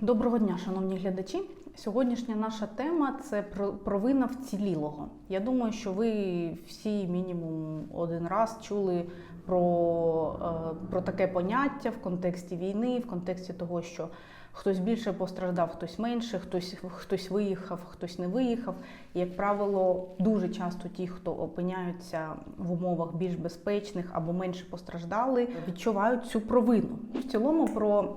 Доброго дня, шановні глядачі. Сьогоднішня наша тема це про провина вцілілого. Я думаю, що ви всі мінімум один раз чули про, е, про таке поняття в контексті війни, в контексті того, що хтось більше постраждав, хтось менше, хтось, хтось виїхав, хтось не виїхав. І, як правило, дуже часто ті, хто опиняються в умовах більш безпечних або менше постраждали, відчувають цю провину. В цілому про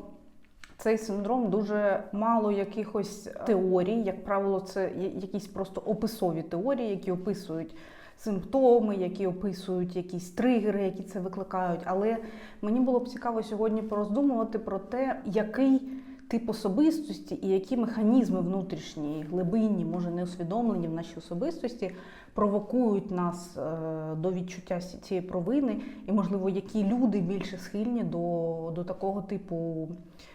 цей синдром дуже мало якихось теорій, як правило, це якісь просто описові теорії, які описують симптоми, які описують якісь тригери, які це викликають. Але мені було б цікаво сьогодні пороздумувати про те, який тип особистості і які механізми внутрішні, глибинні, може не усвідомлені в нашій особистості, провокують нас е, до відчуття цієї провини, і, можливо, які люди більше схильні до, до такого типу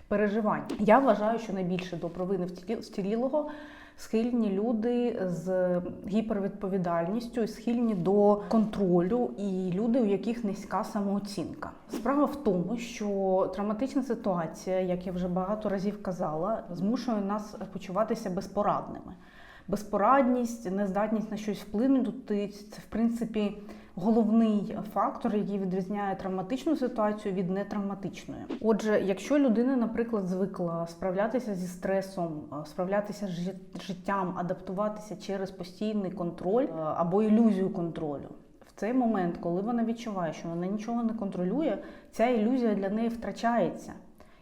переживань. Я вважаю, що найбільше до провини втілілого. Схильні люди з гіпервідповідальністю, схильні до контролю, і люди, у яких низька самооцінка. Справа в тому, що травматична ситуація, як я вже багато разів казала, змушує нас почуватися безпорадними. Безпорадність, нездатність на щось вплинути це в принципі головний фактор, який відрізняє травматичну ситуацію від нетравматичної. Отже, якщо людина, наприклад, звикла справлятися зі стресом, е, справлятися з життям, адаптуватися через постійний контроль е, або ілюзію контролю. Цей момент, коли вона відчуває, що вона нічого не контролює, ця ілюзія для неї втрачається.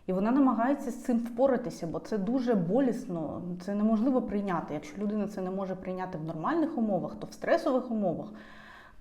І вона намагається з цим впоратися, бо це дуже болісно, це неможливо прийняти. Якщо людина це не може прийняти в нормальних умовах, то в стресових умовах,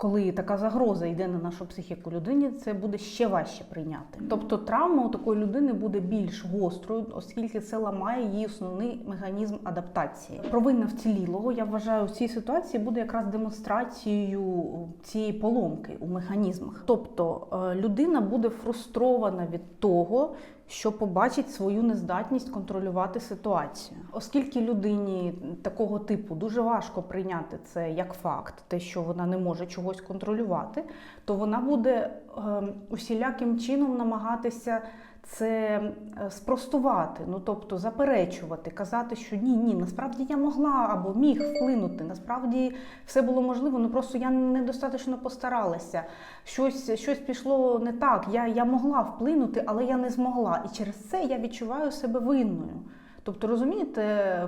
коли така загроза йде на нашу психіку людині, це буде ще важче прийняти. Тобто травма у такої людини буде більш гострою, оскільки це ламає її основний механізм адаптації. Провина вцілілого, я вважаю, в цій ситуації буде якраз демонстрацією цієї поломки у механізмах. Тобто е, людина буде фрустрована від того, що побачить свою нездатність контролювати ситуацію. Оскільки людині такого типу дуже важко прийняти це як факт, те, що вона не може чогось контролювати, то вона буде е, усіляким чином намагатися це е, спростувати, ну тобто заперечувати, казати, що ні, ні, насправді я могла або міг вплинути. Насправді все було можливо, ну просто я недостатньо постаралася. Щось, щось пішло не так. Я, я могла вплинути, але я не змогла. І через це я відчуваю себе винною. Тобто, розумієте,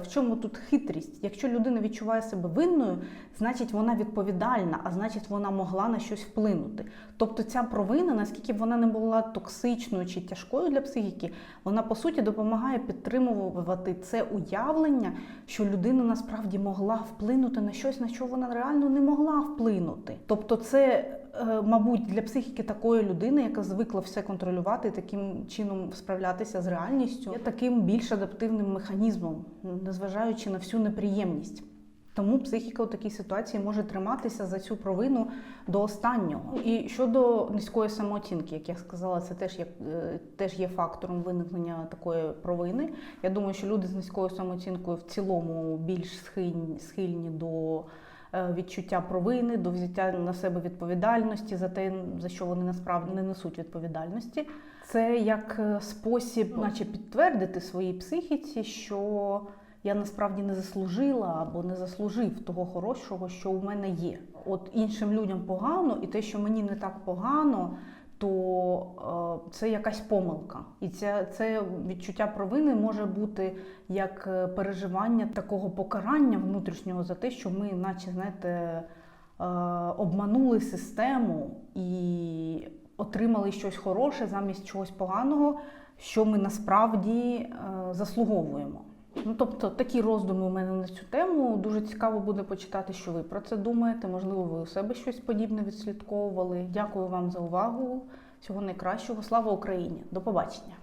в чому тут хитрість? Якщо людина відчуває себе винною, значить вона відповідальна, а значить вона могла на щось вплинути. Тобто ця провина, наскільки б вона не була токсичною чи тяжкою для психіки, вона по суті допомагає підтримувати це уявлення, що людина насправді могла вплинути на щось, на що вона реально не могла вплинути. Тобто, це, е, мабуть, для психіки такої людини, яка звикла все контролювати таким чином справлятися з реальністю, є таким більш адаптивним механізмом, незважаючи на всю неприємність. Тому психіка у такій ситуації може триматися за цю провину до останнього. І щодо низької самооцінки, як я сказала, це теж є, е, теж є фактором виникнення такої провини. Я думаю, що люди з низькою самооцінкою в цілому більш схильні, схильні до відчуття провини, до взяття на себе відповідальності за те, за що вони насправді не несуть відповідальності. Це як е, спосіб, наче підтвердити своїй психіці, що я насправді не заслужила або не заслужив того хорошого, що у мене є. От іншим людям погано, і те, що мені не так погано, то е, це якась помилка. І це, це відчуття провини може бути як е, переживання такого покарання внутрішнього за те, що ми, наче, знаєте, е, обманули систему і отримали щось хороше замість чогось поганого, що ми насправді заслуговуємо. Ну, тобто такі роздуми у мене на цю тему. Дуже цікаво буде почитати, що ви про це думаєте. Можливо, ви у себе щось подібне відслідковували. Дякую вам за увагу. Всього найкращого. Слава Україні! До побачення!